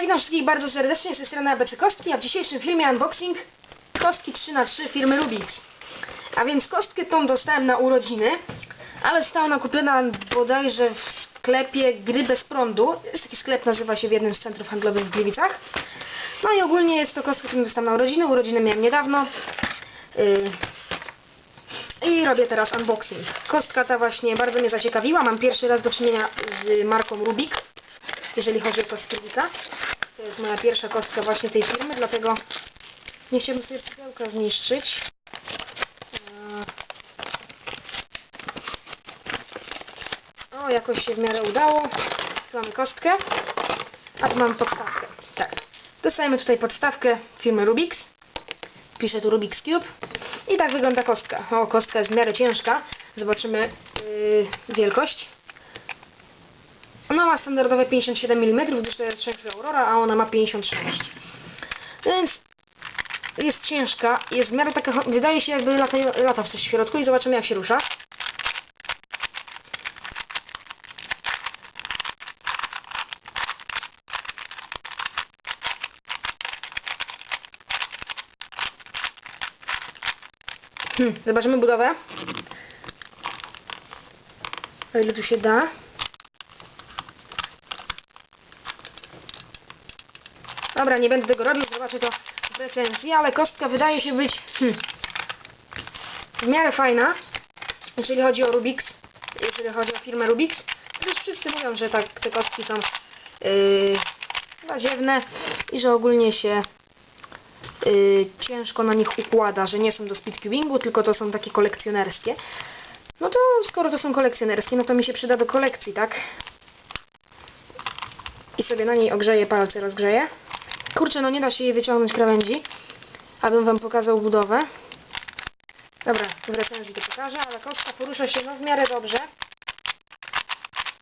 Witam wszystkich bardzo serdecznie, z tej strony ABC Kostki, a w dzisiejszym filmie unboxing kostki 3x3 firmy Rubix. A więc kostkę tą dostałem na urodziny, ale została ona kupiona bodajże w sklepie Gry Bez Prądu. Jest taki sklep, nazywa się w jednym z centrów handlowych w Gliwicach. No i ogólnie jest to kostka, którą dostałem na urodziny. Urodziny miałem niedawno. Yy, i robię teraz unboxing. Kostka ta właśnie bardzo mnie zaciekawiła. Mam pierwszy raz do czynienia z marką Rubik, jeżeli chodzi o kostki Rubika. To jest moja pierwsza kostka właśnie tej firmy, dlatego nie chciałbym sobie pudełka zniszczyć. Eee. O, jakoś się w miarę udało. Tu mamy kostkę, a tu mamy podstawkę. Tak. Dostajemy tutaj podstawkę firmy Rubix. Pisze tu Rubik's Cube. I tak wygląda kostka. O, kostka jest w miarę ciężka. Zobaczymy yy, wielkość. Ona ma standardowe 57 mm, gdyż to jest część Aurora, a ona ma 56. Więc jest ciężka, jest w miarę taka, wydaje się jakby lata, lata w coś w środku i zobaczymy jak się rusza. Hmm, zobaczymy budowę. O ile tu się da. Dobra, nie będę tego robił, zobaczę to w recenzji, ale kostka wydaje się być hmm, w miarę fajna, jeżeli chodzi o Rubix, jeżeli chodzi o firmę Rubix. Już wszyscy mówią, że tak, te kostki są yy, baziewne i że ogólnie się yy, ciężko na nich układa, że nie są do speedcubingu, tylko to są takie kolekcjonerskie. No to skoro to są kolekcjonerskie, no to mi się przyda do kolekcji, tak? I sobie na niej ogrzeję palce, rozgrzeję. Kurczę, no nie da się jej wyciągnąć krawędzi, abym wam pokazał budowę. Dobra, w recenzji to pokażę, ale kostka porusza się no w miarę dobrze.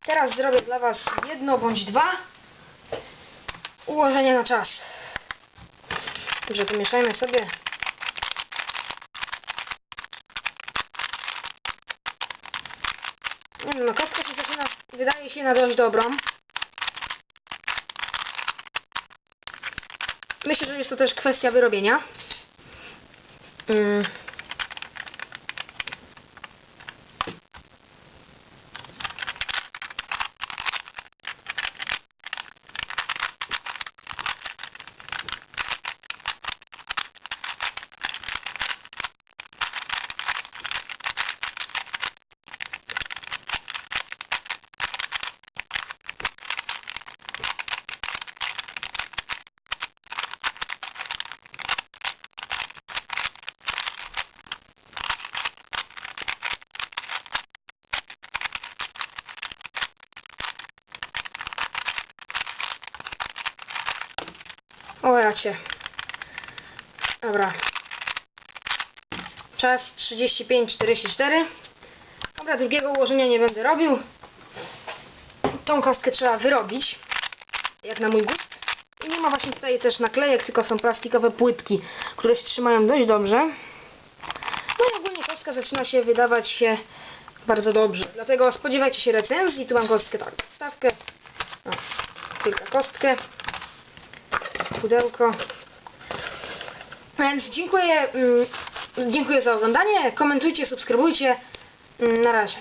Teraz zrobię dla was jedno bądź dwa ułożenia na czas. Dobrze, pomieszajmy sobie. No kostka się zaczyna, wydaje się na dość dobrą. Myślę, że jest to też kwestia wyrobienia. Mm. O jacie. Dobra. Czas 35-44. Dobra, drugiego ułożenia nie będę robił. Tą kostkę trzeba wyrobić. Jak na mój gust. I nie ma właśnie tutaj też naklejek, tylko są plastikowe płytki, które się trzymają dość dobrze. No i ogólnie kostka zaczyna się wydawać się bardzo dobrze. Dlatego spodziewajcie się recenzji. Tu mam kostkę tak, podstawkę. O, kilka kostkę pudełko. Więc dziękuję, mm, dziękuję za oglądanie. Komentujcie, subskrybujcie. Mm, Na razie.